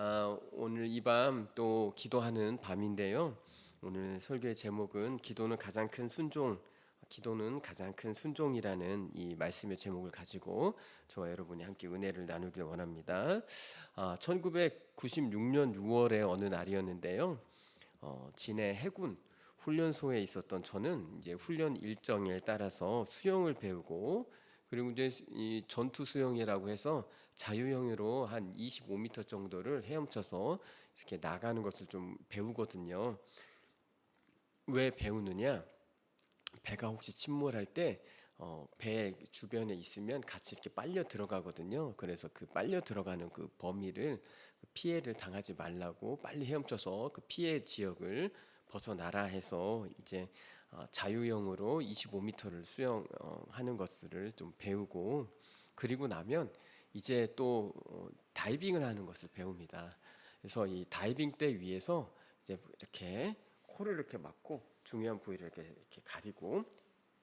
아, 오늘 이 밤 또 기도하는 밤인데요. 오늘 설교의 제목은 기도는 가장 큰 순종, 기도는 가장 큰 순종이라는 이 말씀의 제목을 가지고 저와 여러분이 함께 은혜를 나누길 원합니다. 아, 1996년 6월의 어느 날이었는데요. 어, 진해 해군 훈련소에 있었던 저는 이제 훈련 일정에 따라서 수영을 배우고 그리고 이제 이 전투 수영이라고 해서 자유형으로 한 25m 정도를 헤엄쳐서 이렇게 나가는 것을 좀 배우거든요. 왜 배우느냐? 배가 혹시 침몰할 때 어, 배 주변에 있으면 같이 이렇게 빨려 들어가거든요. 그래서 그 빨려 들어가는 그 범위를 그 피해를 당하지 말라고 빨리 헤엄쳐서 그 피해 지역을 벗어나라 해서 이제 어, 자유형으로 25m를 수영하는 것들을 좀 배우고 그리고 나면 이제 또 어, 다이빙을 하는 것을 배웁니다. 그래서 이 다이빙 대 위에서 이제 이렇게 코를 이렇게 막고 중요한 부위를 이렇게, 이렇게 가리고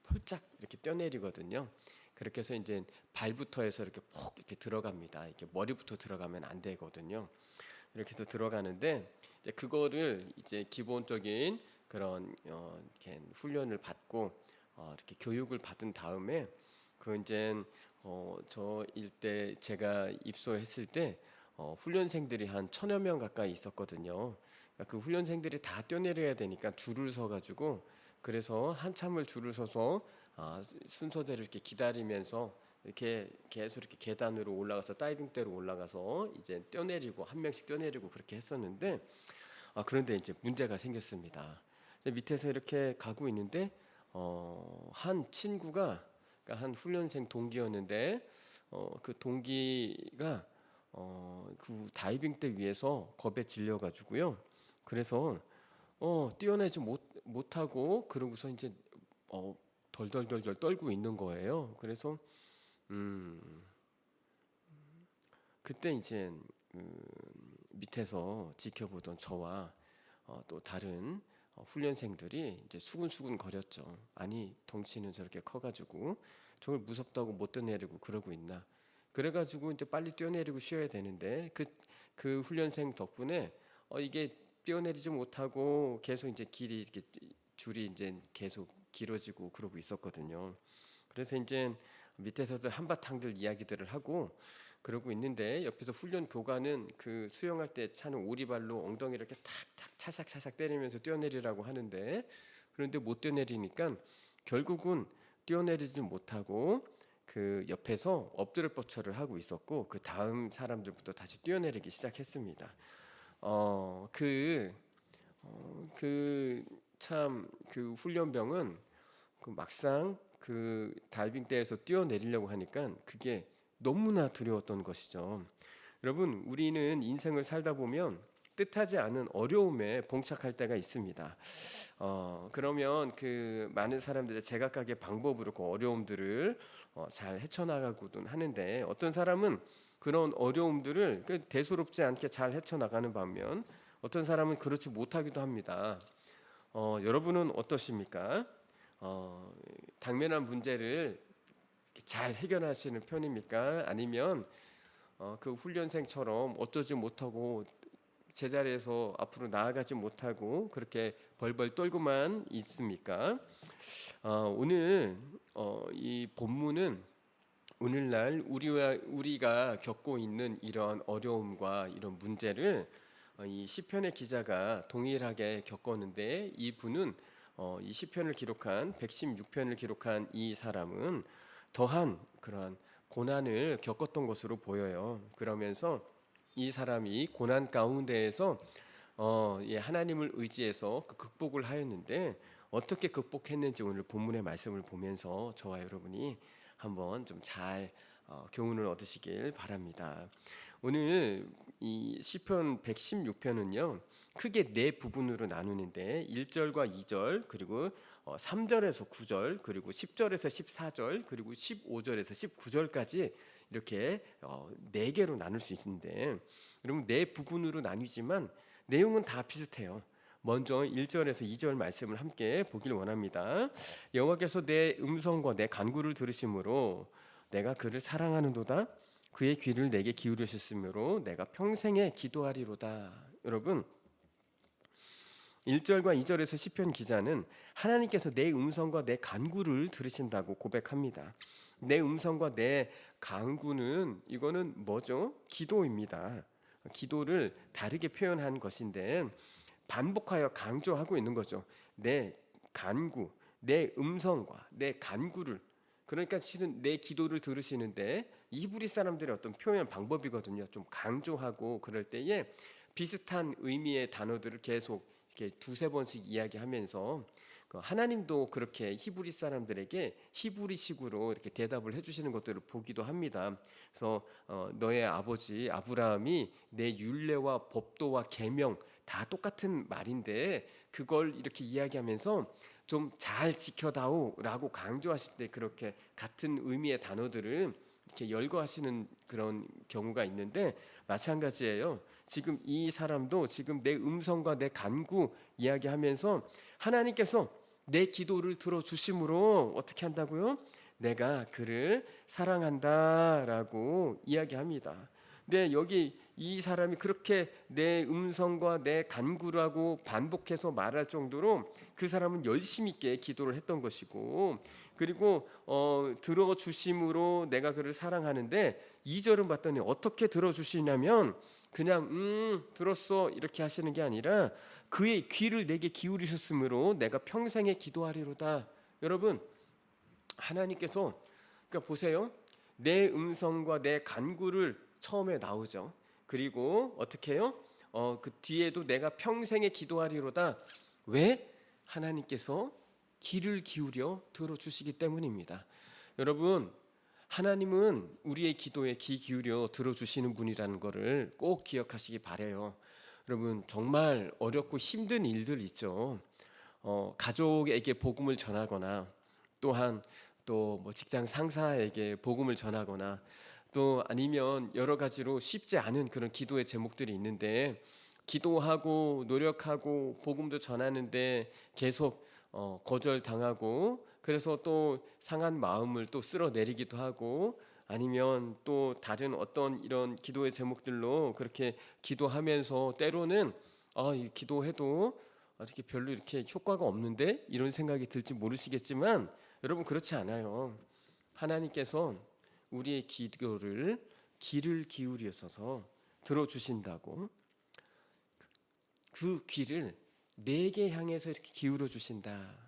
폴짝 이렇게 뛰어내리거든요. 그렇게 해서 이제 발부터 해서 이렇게 폭 이렇게 들어갑니다. 이렇게 머리부터 들어가면 안 되거든요. 이렇게 해서 들어가는데 이제 그거를 이제 기본적인 그런 어, 이렇게 훈련을 받고 어, 이렇게 교육을 받은 다음에 그 이제 어, 저 일대 제가 입소했을 때 어, 훈련생들이 한 천여 명 가까이 있었거든요. 그러니까 그 훈련생들이 다 뛰어내려야 되니까 줄을 서 가지고 그래서 한참을 줄을 서서 아, 순서대로 이렇게 기다리면서 이렇게 계속 이렇게 계단으로 올라가서 다이빙대로 올라가서 이제 뛰어내리고 한 명씩 뛰어내리고 그렇게 했었는데 아, 그런데 이제 문제가 생겼습니다. 밑에서 이렇게 가고 있는데 어, 한 친구가 그러니까 한 훈련생 동기였는데 어, 그 동기가 어, 그 다이빙 대 위에서 겁에 질려 가지고요. 그래서 어, 뛰어내지 못 못하고 그러고서 이제 어, 덜덜덜덜 떨고 있는 거예요. 그래서 음, 그때 이제 음, 밑에서 지켜보던 저와 어, 또 다른 어, 훈련생들이 이제 수근수근 거렸죠. 아니 덩치는 저렇게 커가지고 저걸 무섭다고 못 뛰어내리고 그러고 있나. 그래가지고 이제 빨리 뛰어내리고 쉬어야 되는데 그 그 훈련생 덕분에 어, 이게 뛰어내리지 못하고 계속 이제 길이 이렇게 줄이 이제 계속 길어지고 그러고 있었거든요. 그래서 이제 밑에서도 한바탕들 이야기들을 하고 그러고 있는데 옆에서 훈련 교관은 그 수영할 때 차는 오리발로 엉덩이를 이렇게 탁탁 차삭차삭 때리면서 뛰어내리라고 하는데 그런데 못 뛰어내리니까 결국은 뛰어내리지 못하고 그 옆에서 엎드려 뻗쳐를 하고 있었고 그 다음 사람들부터 다시 뛰어내리기 시작했습니다. 어, 그, 어, 그, 참, 그 훈련병은 그 막상 그 다이빙대에서 뛰어내리려고 하니까 그게 너무나 두려웠던 것이죠. 여러분, 우리는 인생을 살다 보면 뜻하지 않은 어려움에 봉착할 때가 있습니다. 어, 그러면 그 많은 사람들의 제각각의 방법으로 그 어려움들을 어, 잘 헤쳐나가고는 하는데 어떤 사람은 그런 어려움들을 그 대수롭지 않게 잘 헤쳐나가는 반면 어떤 사람은 그렇지 못하기도 합니다. 어, 여러분은 어떠십니까? 어, 당면한 문제를 잘 해결하시는 편입니까? 아니면 어, 그 훈련생처럼 어쩌지 못하고 제자리에서 앞으로 나아가지 못하고 그렇게 벌벌 떨고만 있습니까? 어, 오늘 어, 이 본문은 오늘날 우리와 우리가 겪고 있는 이런 어려움과 이런 문제를 어, 이 시편의 기자가 동일하게 겪었는데 이 분은 어, 이 시편을 기록한 116편을 기록한 이 사람은 더한 그런 고난을 겪었던 것으로 보여요. 그러면서 이 사람이 고난 가운데에서 어, 예, 하나님을 의지해서 그 극복을 하였는데 어떻게 극복했는지 오늘 본문의 말씀을 보면서 저와 여러분이 한번 좀잘 어, 교훈을 얻으시길 바랍니다. 오늘 이 시편 116편은요. 크게 네 부분으로 나누는데 1절과 2절 그리고 어, 3절에서 9절 그리고 10절에서 14절 그리고 15절에서 19절까지 이렇게 어, 네 개로 나눌 수 있는데 여러분 네 부분으로 나뉘지만 내용은 다 비슷해요. 먼저 1절에서 2절 말씀을 함께 보길 원합니다. 여호와께서 내 음성과 내 간구를 들으심으로 내가 그를 사랑하는도다. 그의 귀를 내게 기울이셨으므로 내가 평생에 기도하리로다. 여러분 1절과 2절에서 시편 기자는 하나님께서 내 음성과 내 간구를 들으신다고 고백합니다. 내 음성과 내 간구는 이거는 뭐죠? 기도입니다. 기도를 다르게 표현한 것인데 반복하여 강조하고 있는 거죠. 내 간구, 내 음성과 내 간구를 그러니까 실은 내 기도를 들으시는데 이브리 사람들의 어떤 표현 방법이거든요. 좀 강조하고 그럴 때에 비슷한 의미의 단어들을 계속 이렇게 두세 번씩 이야기하면서 그 하나님도 그렇게 히브리 사람들에게 히브리식으로 이렇게 대답을 해주시는 것들을 보기도 합니다. 그래서 어, 너의 아버지 아브라함이 내 율례와 법도와 계명 다 똑같은 말인데 그걸 이렇게 이야기하면서 좀 잘 지켜다오라고 강조하실 때 그렇게 같은 의미의 단어들을 이렇게 열거하시는 그런 경우가 있는데 마찬가지예요. 지금 이 사람도 지금 내 음성과 내 간구 이야기하면서 하나님께서 내 기도를 들어 주심으로 어떻게 한다고요? 내가 그를 사랑한다라고 이야기합니다. 근데 여기 이 사람이 그렇게 내 음성과 내 간구라고 반복해서 말할 정도로 그 사람은 열심히 있게 기도를 했던 것이고 그리고 어, 들어 주심으로 내가 그를 사랑하는데 2절은 봤더니 어떻게 들어 주시냐면 그냥 음 들었어 이렇게 하시는 게 아니라 그의 귀를 내게 기울이셨으므로 내가 평생에 기도하리로다. 여러분 하나님께서 그러니까 보세요. 내 음성과 내 간구를 처음에 나오죠. 그리고 어떻게 해요? 어, 그 뒤에도 내가 평생에 기도하리로다. 왜? 하나님께서 귀를 기울여 들어주시기 때문입니다. 여러분, 하나님은 우리의 기도에 귀 기울여 들어주시는 분이라는 것을 꼭 기억하시기 바래요. 여러분, 정말 어렵고 힘든 일들 있죠. 어, 가족에게 복음을 전하거나 또한 또 뭐 직장 상사에게 복음을 전하거나 또 아니면 여러 가지로 쉽지 않은 그런 기도의 제목들이 있는데 기도하고 노력하고 복음도 전하는데 계속 어, 거절당하고 그래서 또 상한 마음을 또 쓸어내리기도 하고 아니면 또 다른 어떤 이런 기도의 제목들로 그렇게 기도하면서 때로는 아, 이 기도해도 이렇게 별로 이렇게 효과가 없는데 이런 생각이 들지 모르시겠지만 여러분 그렇지 않아요. 하나님께서 우리의 기도를 귀를 기울여서 들어주신다고 그 귀를 내게 향해서 이렇게 기울여 주신다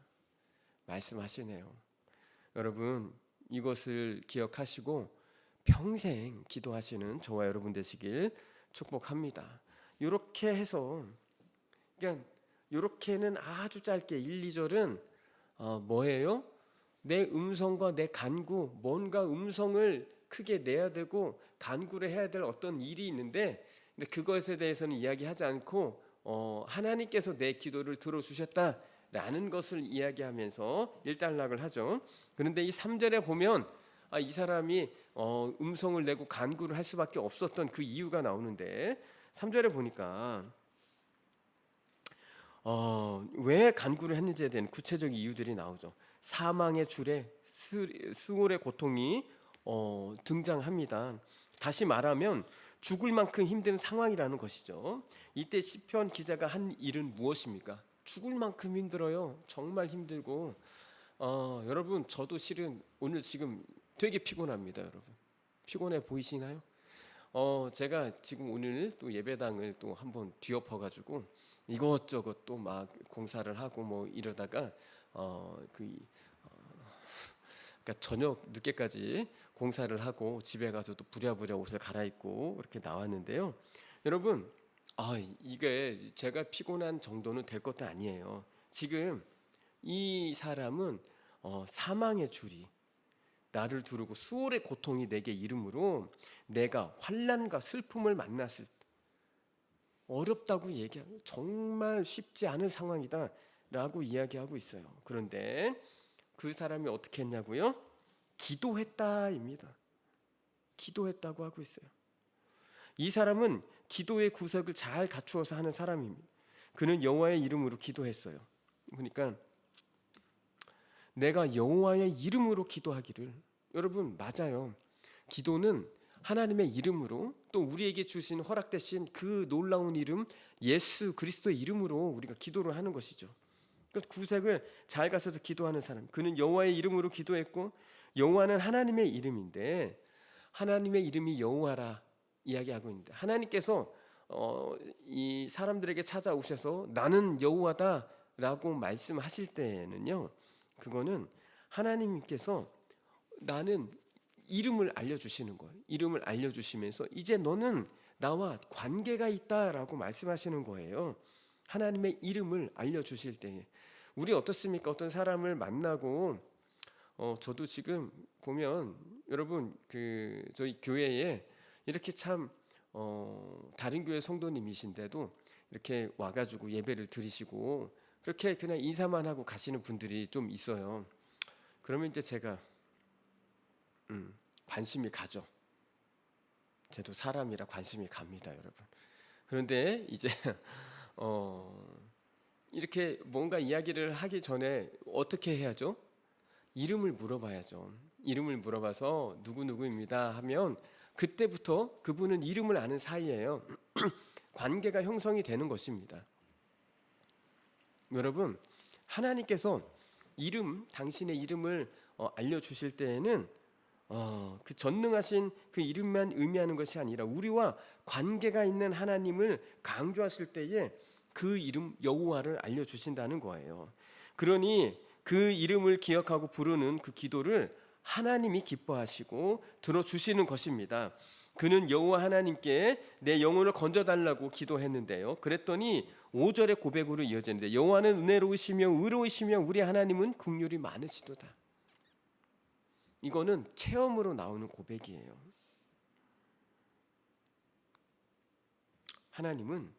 말씀하시네요. 여러분 이것을 기억하시고 평생 기도하시는 저와 여러분 되시길 축복합니다. 이렇게 해서 그냥 이렇게는 아주 짧게 1, 2절은 어, 뭐예요? 내 음성과 내 간구, 뭔가 음성을 크게 내야 되고 간구를 해야 될 어떤 일이 있는데 근데 그것에 대해서는 이야기하지 않고 어, 하나님께서 내 기도를 들어주셨다 라는 것을 이야기하면서 일단락을 하죠. 그런데 이 3절에 보면 아, 이 사람이 어, 음성을 내고 간구를 할 수밖에 없었던 그 이유가 나오는데 3절에 보니까 어, 왜 간구를 했는지에 대한 구체적인 이유들이 나오죠. 사망의 줄에 수월의 고통이 어, 등장합니다. 다시 말하면 죽을 만큼 힘든 상황이라는 것이죠. 이때 시편 기자가 한 일은 무엇입니까? 죽을 만큼 힘들어요. 정말 힘들고 어, 여러분 저도 실은 오늘 지금 되게 피곤합니다, 여러분. 피곤해 보이시나요? 어, 제가 지금 오늘 또 예배당을 또 한번 뒤엎어 가지고 이것저것 또 막 공사를 하고 뭐 이러다가 어, 그 어, 그러니까 저녁 늦게까지 공사를 하고 집에 가서 또 부랴부랴 옷을 갈아입고 이렇게 나왔는데요. 여러분, 아 이게 제가 피곤한 정도는 될 것도 아니에요. 지금 이 사람은 어, 사망의 줄이 나를 두르고 수월의 고통이 내게 이름으로 내가 환란과 슬픔을 만났을 때 어렵다고 얘기하고 정말 쉽지 않은 상황이다 라고 이야기하고 있어요. 그런데 그 사람이 어떻게 했냐고요? 기도했다입니다. 기도했다고 하고 있어요. 이 사람은 기도의 구석을 잘 갖추어서 하는 사람입니다. 그는 여호와의 이름으로 기도했어요. 보니까 내가 여호와의 이름으로 기도하기를 여러분 맞아요. 기도는 하나님의 이름으로 또 우리에게 주신 허락되신 그 놀라운 이름 예수 그리스도의 이름으로 우리가 기도를 하는 것이죠. 그 구색을 잘 가서서 기도하는 사람. 그는 여호와의 이름으로 기도했고 여호와는 하나님의 이름인데 하나님의 이름이 여호와라 이야기하고 있는데 하나님께서 어, 이 사람들에게 찾아오셔서 나는 여호와다라고 말씀하실 때는요. 그거는 하나님께서 나는 이름을 알려주시는 거예요. 이름을 알려주시면서 이제 너는 나와 관계가 있다라고 말씀하시는 거예요. 하나님의 이름을 알려주실 때 우리 어떻습니까? 어떤 사람을 만나고 어, 저도 지금 보면 여러분 그 저희 교회에 이렇게 참 어, 다른 교회 성도님이신데도 이렇게 와가지고 예배를 드리시고 그렇게 그냥 인사만 하고 가시는 분들이 좀 있어요. 그러면 이제 제가 음, 관심이 가죠. 저도 사람이라 관심이 갑니다, 여러분. 그런데 이제 어, 이렇게 뭔가 이야기를 하기 전에 어떻게 해야죠? 이름을 물어봐야죠. 이름을 물어봐서 누구 누구입니다 하면 그때부터 그분은 이름을 아는 사이예요. 관계가 형성이 되는 것입니다. 여러분 하나님께서 이름 당신의 이름을 어, 알려주실 때에는 어, 그 전능하신 그 이름만 의미하는 것이 아니라 우리와 관계가 있는 하나님을 강조하실 때에 그 이름 여호와를 알려주신다는 거예요. 그러니 그 이름을 기억하고 부르는 그 기도를 하나님이 기뻐하시고 들어주시는 것입니다. 그는 여호와 하나님께 내 영혼을 건져 달라고 기도했는데요. 그랬더니 5절의 고백으로 이어지는데 여호와는 은혜로우시며 의로우시며 우리 하나님은 긍휼이 많으시도다. 이거는 체험으로 나오는 고백이에요. 하나님은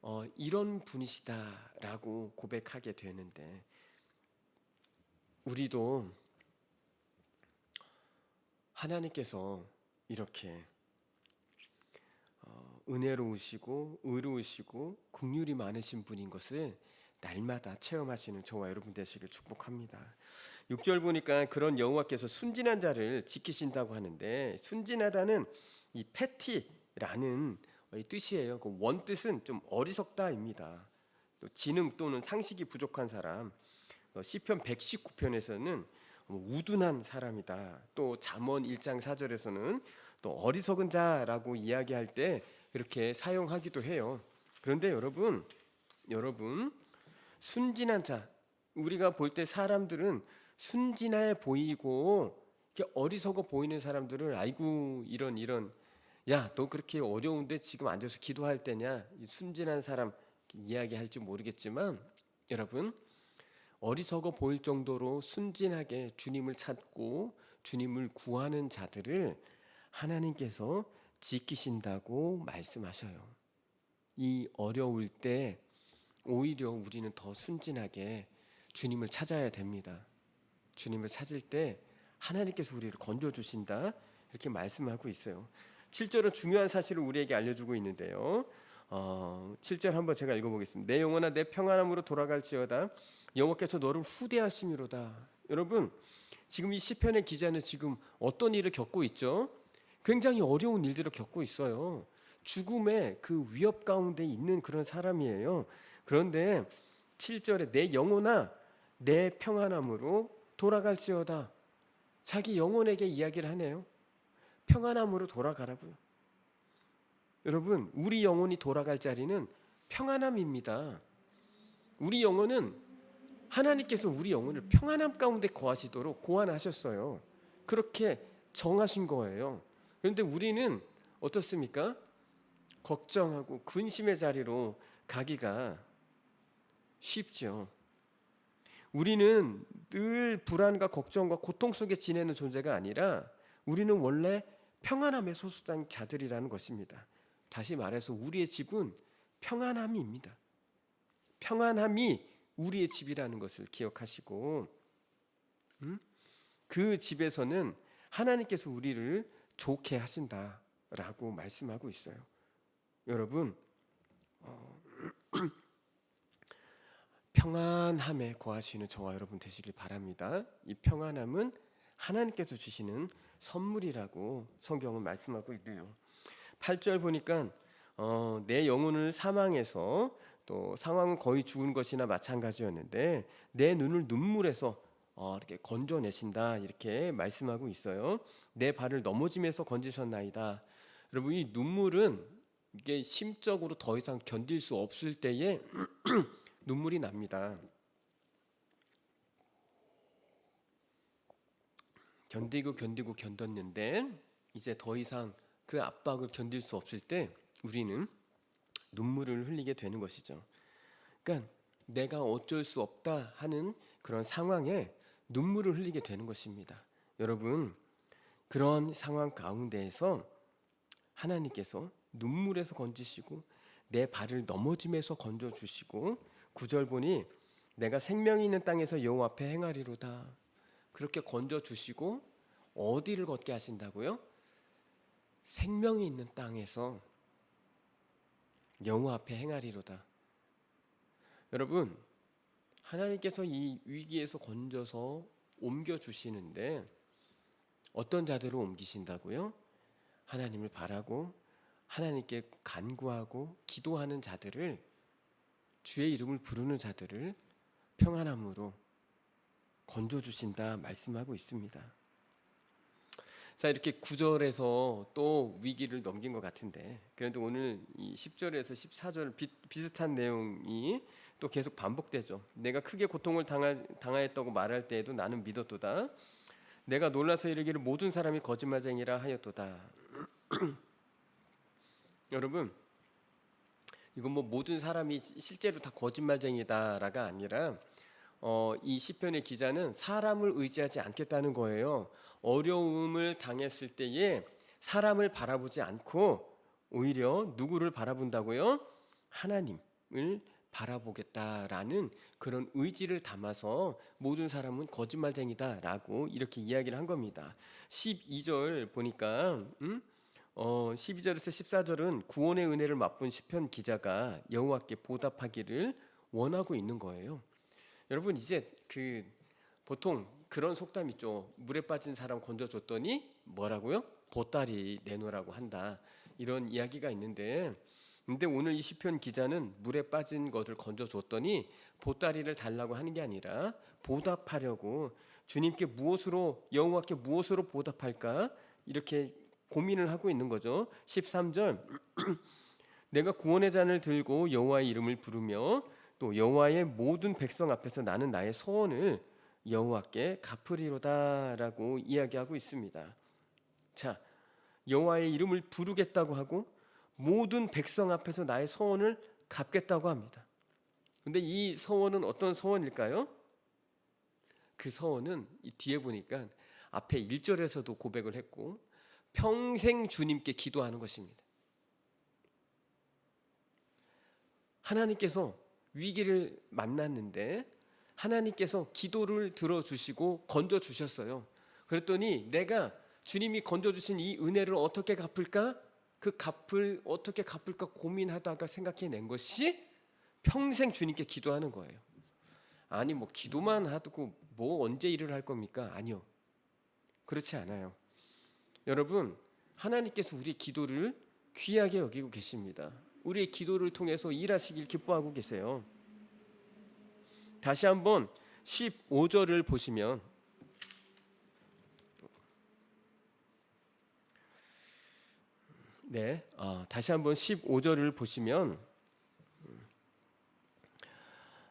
어, 이런 분이시다라고 고백하게 되는데 우리도 하나님께서 이렇게 어, 은혜로우시고 의로우시고 긍휼이 많으신 분인 것을 날마다 체험하시는 저와 여러분 되시길 축복합니다. 6절 보니까 그런 여호와께서 순진한 자를 지키신다고 하는데 순진하다는 이 패티라는 이 뜻이에요. 그 원뜻은 좀 어리석다입니다. 또 지능 또는 상식이 부족한 사람. 어, 시편 119편에서는 우둔한 사람이다. 또 잠언 1장 4절에서는 또 어리석은 자라고 이야기할 때 이렇게 사용하기도 해요. 그런데 여러분, 여러분 순진한 자 우리가 볼 때 사람들은 순진해 보이고 이렇게 어리석어 보이는 사람들을 아이고 이런 이런 야 너 그렇게 어려운데 지금 앉아서 기도할 때냐 순진한 사람 이야기할지 모르겠지만 여러분 어리석어 보일 정도로 순진하게 주님을 찾고 주님을 구하는 자들을 하나님께서 지키신다고 말씀하셔요. 이 어려울 때 오히려 우리는 더 순진하게 주님을 찾아야 됩니다. 주님을 찾을 때 하나님께서 우리를 건져 주신다 이렇게 말씀하고 있어요. 7절은 중요한 사실을 우리에게 알려주고 있는데요. 어, 7절 한번 제가 읽어보겠습니다. 내 영혼아 내 평안함으로 돌아갈지어다 여호와께서 너를 후대하심이로다. 여러분 지금 이 시편의 기자는 지금 어떤 일을 겪고 있죠? 굉장히 어려운 일들을 겪고 있어요. 죽음의 그 위협 가운데 있는 그런 사람이에요. 그런데 7절에 내 영혼아 내 평안함으로 돌아갈지어다. 자기 영혼에게 이야기를 하네요. 평안함으로 돌아가라고요. 여러분, 우리 영혼이 돌아갈 자리는 평안함입니다. 우리 영혼은 하나님께서 우리 영혼을 평안함 가운데 거하시도록 고안하셨어요. 그렇게 정하신 거예요. 그런데 우리는 어떻습니까? 걱정하고 근심의 자리로 가기가 쉽죠. 우리는 늘 불안과 걱정과 고통 속에 지내는 존재가 아니라 우리는 원래 평안함에 소속된 자들이라는 것입니다. 다시 말해서 우리의 집은 평안함입니다. 평안함이 우리의 집이라는 것을 기억하시고 음? 그 집에서는 하나님께서 우리를 좋게 하신다라고 말씀하고 있어요. 여러분 어, 평안함에 거하시는 저와 여러분 되시길 바랍니다. 이 평안함은 하나님께서 주시는 선물이라고 성경은 말씀하고 있네요. 8절 보니까 어, 내 영혼을 사망해서 또 상황은 거의 죽은 것이나 마찬가지였는데 내 눈을 눈물에서 어, 이렇게 건져내신다 이렇게 말씀하고 있어요. 내 발을 넘어짐에서 건지셨나이다. 여러분 이 눈물은 이게 심적으로 더 이상 견딜 수 없을 때에 눈물이 납니다. 견디고 견디고 견뎠는데 이제 더 이상 그 압박을 견딜 수 없을 때 우리는 눈물을 흘리게 되는 것이죠. 그러니까 내가 어쩔 수 없다 하는 그런 상황에 눈물을 흘리게 되는 것입니다. 여러분 그런 상황 가운데에서 하나님께서 눈물에서 건지시고 내 발을 넘어짐에서 건져 주시고 구절 보니 내가 생명이 있는 땅에서 여호와 앞에 행하리로다. 그렇게 건져 주시고 어디를 걷게 하신다고요? 생명이 있는 땅에서 여호와 앞에 행하리로다. 여러분 하나님께서 이 위기에서 건져서 옮겨 주시는데 어떤 자들을 옮기신다고요? 하나님을 바라고 하나님께 간구하고 기도하는 자들을 주의 이름을 부르는 자들을 평안함으로 건져 주신다 말씀하고 있습니다. 자 이렇게 9절에서 또 위기를 넘긴 것 같은데 그런데 오늘 이 10절에서 14절 비, 비슷한 내용이 또 계속 반복되죠. 내가 크게 고통을 당하, 당하였다고 말할 때에도 나는 믿었도다. 내가 놀라서 이르기를 모든 사람이 거짓말쟁이라 하였도다. 여러분 이건 뭐 모든 사람이 실제로 다 거짓말쟁이다라가 아니라 어, 이 시편의 기자는 사람을 의지하지 않겠다는 거예요. 어려움을 당했을 때에 사람을 바라보지 않고 오히려 누구를 바라본다고요? 하나님을 바라보겠다라는 그런 의지를 담아서 모든 사람은 거짓말쟁이다라고 이렇게 이야기를 한 겁니다. 12절 보니까 음? 어, 12절에서 14절은 구원의 은혜를 맛본 시편 기자가 여호와께 보답하기를 원하고 있는 거예요. 여러분 이제 그 보통 그런 속담 있죠. 물에 빠진 사람 건져줬더니 뭐라고요? 보따리 내놓으라고 한다. 이런 이야기가 있는데 근데 오늘 이 시편 기자는 물에 빠진 것을 건져줬더니 보따리를 달라고 하는 게 아니라 보답하려고 주님께 무엇으로 여호와께 무엇으로 보답할까 이렇게 고민을 하고 있는 거죠. 13절 내가 구원의 잔을 들고 여호와의 이름을 부르며 또 여호와의 모든 백성 앞에서 나는 나의 소원을 여호와께 갚으리로다라고 이야기하고 있습니다. 자, 여호와의 이름을 부르겠다고 하고 모든 백성 앞에서 나의 소원을 갚겠다고 합니다. 근데 이 서원은 어떤 서원일까요? 그 서원은 이 뒤에 보니까 앞에 1절에서도 고백을 했고 평생 주님께 기도하는 것입니다. 하나님께서 위기를 만났는데 하나님께서 기도를 들어주시고 건져주셨어요. 그랬더니 내가 주님이 건져주신 이 은혜를 어떻게 갚을까? 그 갚을 어떻게 갚을까 고민하다가 생각해낸 것이 평생 주님께 기도하는 거예요. 아니 뭐 기도만 하고 뭐 언제 일을 할 겁니까? 아니요. 그렇지 않아요. 여러분 하나님께서 우리 기도를 귀하게 여기고 계십니다. 우리의 기도를 통해서 일하시길 기뻐하고 계세요. 다시 한번 15절을 보시면 네, 어, 다시 한번 15절을 보시면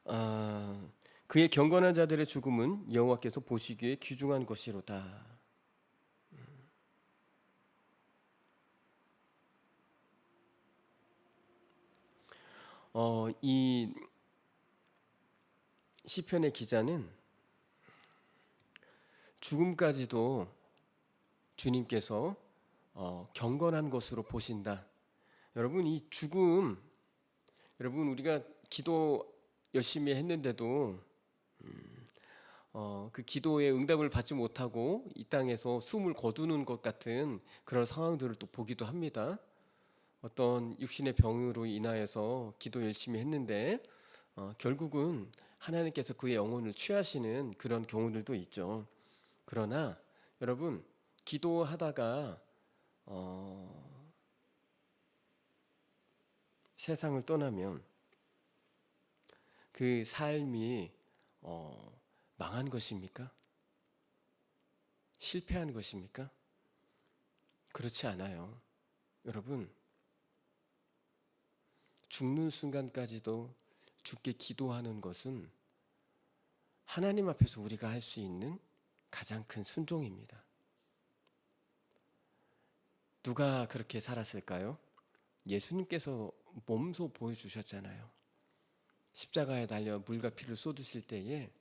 어, 그의 경건한 자들의 죽음은 여호와께서 보시기에 귀중한 것이로다. 어, 이 시편의 기자는 죽음까지도 주님께서 어, 경건한 것으로 보신다. 여러분 이 죽음, 여러분 우리가 기도 열심히 했는데도 음, 어, 그 기도에 응답을 받지 못하고 이 땅에서 숨을 거두는 것 같은 그런 상황들을 또 보기도 합니다. 어떤 육신의 병으로 인하여서 기도 열심히 했는데 어, 결국은 하나님께서 그의 영혼을 취하시는 그런 경우들도 있죠. 그러나 여러분 기도하다가 어, 세상을 떠나면 그 삶이 어, 망한 것입니까? 실패한 것입니까? 그렇지 않아요. 여러분, 죽는 순간까지도 죽게 기도하는 것은 하나님 앞에서 우리가 할 수 있는 가장 큰 순종입니다. 누가 그렇게 살았을까요? 예수님께서 몸소 보여주셨잖아요. 십자가에 달려 물과 피를 쏟으실 때에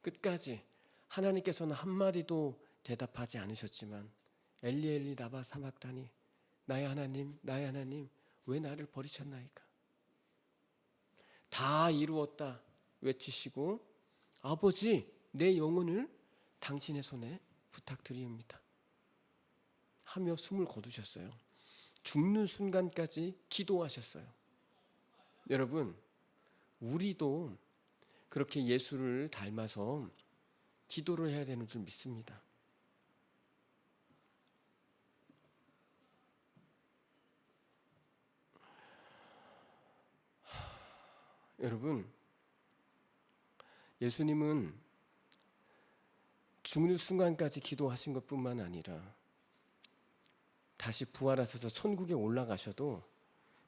끝까지 하나님께서는 한마디도 대답하지 않으셨지만 엘리 엘리 나바 사막다니 나의 하나님 나의 하나님 왜 나를 버리셨나이까 다 이루었다 외치시고 아버지 내 영혼을 당신의 손에 부탁드리옵니다. 하며 숨을 거두셨어요. 죽는 순간까지 기도하셨어요. 여러분 우리도 그렇게 예수를 닮아서 기도를 해야 되는 줄 믿습니다. 여러분, 예수님은 죽는 순간까지 기도하신 것 뿐만 아니라 다시 부활하셔서 천국에 올라가셔도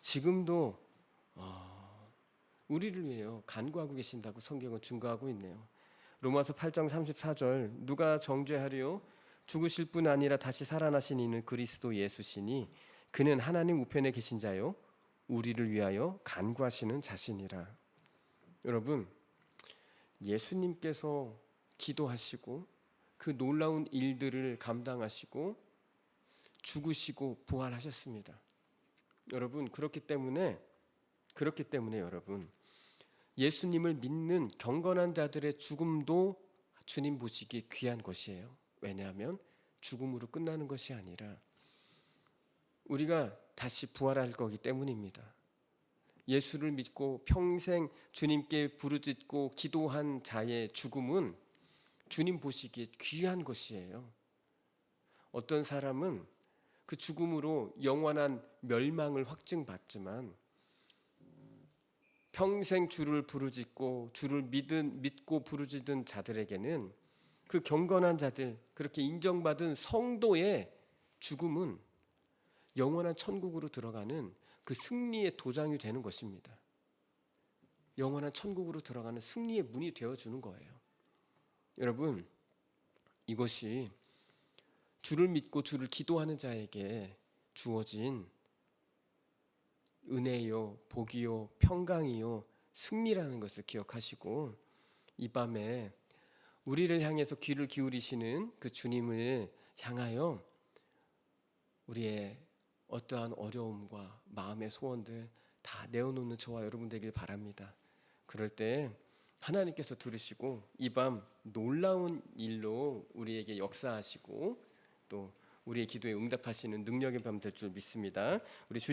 지금도 어, 우리를 위해요 간구하고 계신다고 성경은 증거하고 있네요. 로마서 8장 34절 누가 정죄하리요 죽으실 뿐 아니라 다시 살아나신 이는 그리스도 예수시니 그는 하나님 우편에 계신 자요 우리를 위하여 간구하시는 자신이라. 여러분 예수님께서 기도하시고 그 놀라운 일들을 감당하시고 죽으시고 부활하셨습니다. 여러분 그렇기 때문에 그렇기 때문에 여러분 예수님을 믿는 경건한 자들의 죽음도 주님 보시기에 귀한 것이에요. 왜냐하면 죽음으로 끝나는 것이 아니라 우리가 다시 부활할 거기 때문입니다. 예수를 믿고 평생 주님께 부르짖고 기도한 자의 죽음은 주님 보시기에 귀한 것이에요. 어떤 사람은 그 죽음으로 영원한 멸망을 확증받지만 평생 주를 부르짖고 주를 믿은 믿고 부르짖은 자들에게는 그 경건한 자들 그렇게 인정받은 성도의 죽음은 영원한 천국으로 들어가는 그 승리의 도장이 되는 것입니다. 영원한 천국으로 들어가는 승리의 문이 되어 주는 거예요. 여러분 이것이 주를 믿고 주를 기도하는 자에게 주어진 은혜요, 복이요, 평강이요, 승리라는 것을 기억하시고 이 밤에 우리를 향해서 귀를 기울이시는 그 주님을 향하여 우리의 어떠한 어려움과 마음의 소원들 다 내어놓는 저와 여러분 되길 바랍니다. 그럴 때 하나님께서 들으시고 이 밤 놀라운 일로 우리에게 역사하시고 또 우리의 기도에 응답하시는 능력의 밤 될 줄 믿습니다. 우리 주